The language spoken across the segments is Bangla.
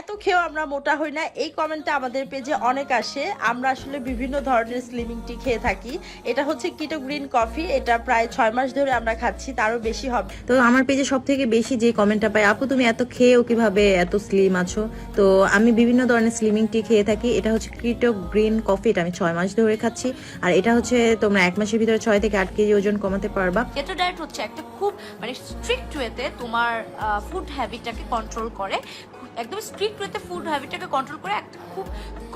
এত খেয়েও আমরা মোটা হই না। এই কমেন্টটা আমাদের পেজে অনেক আসে। আমরা আসলে বিভিন্ন ধরনের স্লিমিং টি খেয়ে থাকি। এটা হচ্ছে কিটো গ্রিন কফি এটা প্রায় ছয় মাস ধরে আমরা খাচ্ছি, তারও বেশি হবে। তো আমার পেজে সব থেকে বেশি যে কমেন্টটা পাই, আপু, তুমি এত খেয়েও কীভাবে এত স্লিম আছো? তো আমি বিভিন্ন ধরনের স্লিমিং টি খেয়ে থাকি। এটা হচ্ছে কিটো গ্রিন কফি এটা আমি ছয় মাস ধরে খাচ্ছি। আর এটা হচ্ছে তোমরা এক মাসের ভিতরে ছয় থেকে আট কেজি ওজন কমাতে পারবা। কেটো ডায়েট হচ্ছে একটা খুব মানে স্ট্রিক্ট ওয়েতে তোমার ফুড হ্যাবিটটাকে কন্ট্রোল করে। একদম স্ট্রিক্ট ওয়েতে ফুড হ্যাবিটটাকে কন্ট্রোল করে একটা খুব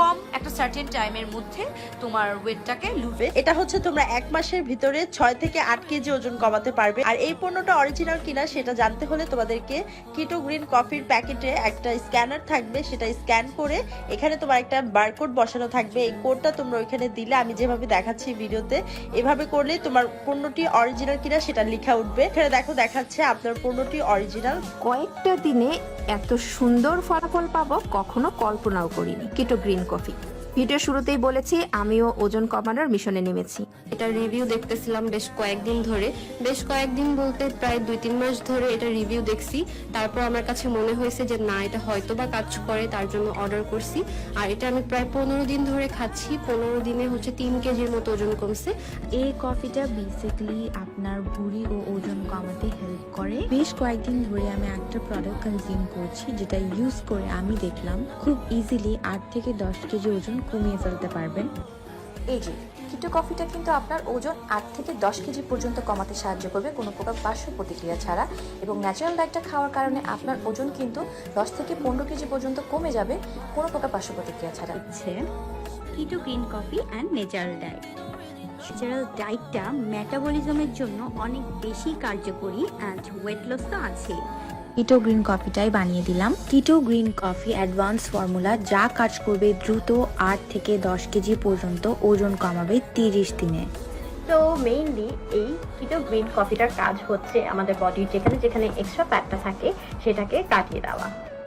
কম একটা সার্টেন টাইমের মধ্যে তোমার ওয়েটটাকে লুজ হবে। এটা হচ্ছে তোমরা এক মাসের ভিতরে ছয় থেকে আট কেজি ওজন কমাতে পারবে। আর এই পণ্যটা অরিজিনাল কিনা সেটা জানতে হলে তোমাদেরকে কিটো গ্রিন কফির প্যাকেটে একটা স্ক্যানার থাকবে। সেটা স্ক্যান করে এখানে তোমার একটা বারকোড বসানো থাকবে। এই কোডটা তোমরা ওইখানে দিলে আমি যেভাবে দেখাচ্ছি ভিডিওতে এভাবে করলে তোমার পণ্যটি অরিজিনাল কিনা সেটা লেখা উঠবে। এখানে দেখো দেখাচ্ছে আপনার পণ্যটি অরিজিনাল কয়েকটা দিনে এত সুন্দর ফলাফল পাবো কখনো কল্পনাও করিনি। কিটো গ্রিন কফি। ভিডিও শুরুতেই বলেছি আমিও ওজন কমানোর মিশনে নেমেছি। এটা রিভিউ দেখতেছিলাম বেশ কয়েকদিন ধরে। বেশ কয়েকদিন বলতে প্রায় দুই তিন মাস ধরে এটা রিভিউ দেখছি। তারপর আমার কাছে মনে হয়েছে যে না এটা হয়তো বা কাজ করে তার জন্য অর্ডার করছি। আর এটা আমি প্রায় পনেরো দিন ধরে খাচ্ছি। পনেরো দিনে হচ্ছে তিন কেজির মতো ওজন কমছে। এই কফিটা বেসিক্যালি আপনার ভুঁড়ি ও ওজন কমাতে হেল্প করে। বেশ কয়েকদিন ধরে আমি একটা প্রোডাক্ট কনজিউম করছি যেটা ইউজ করে আমি দেখলাম খুব ইজিলি আট থেকে দশ কেজি ওজন কমিয়ে ফেলতে পারবেন। এই যে কিটো কফিটা কিন্তু আপনার ওজন আট থেকে দশ কেজি পর্যন্ত কমাতে সাহায্য করবে কোনো প্রকার পার্শ্ব প্রতিক্রিয়া ছাড়া এবং ন্যাচারাল ডায়েটটা খাওয়ার কারণে আপনার ওজন কিন্তু দশ থেকে পনেরো কেজি পর্যন্ত কমে যাবে কোনো প্রকার পার্শ্ব প্রতিক্রিয়া ছাড়া। হচ্ছে keto green coffee and natural diet natural ডায়েটটা মেটাবলিজমের জন্য অনেক বেশি কার্যকরী অ্যান্ড ওয়েট লস তো আছেই। কিটো গ্রিন কফিটাই বানিয়ে দিলাম। Keto green coffee advance formula যা কাজ করবে দ্রুত আট থেকে দশ কেজি পর্যন্ত ওজন কমাবে তিরিশ দিনে। তো মেইনলি এই কিটো গ্রিন কফিটার কাজ হচ্ছে আমাদের বডির যেখানে যেখানে এক্সট্রা ফ্যাটটা থাকে, সেটাকে কাটিয়ে দেওয়া।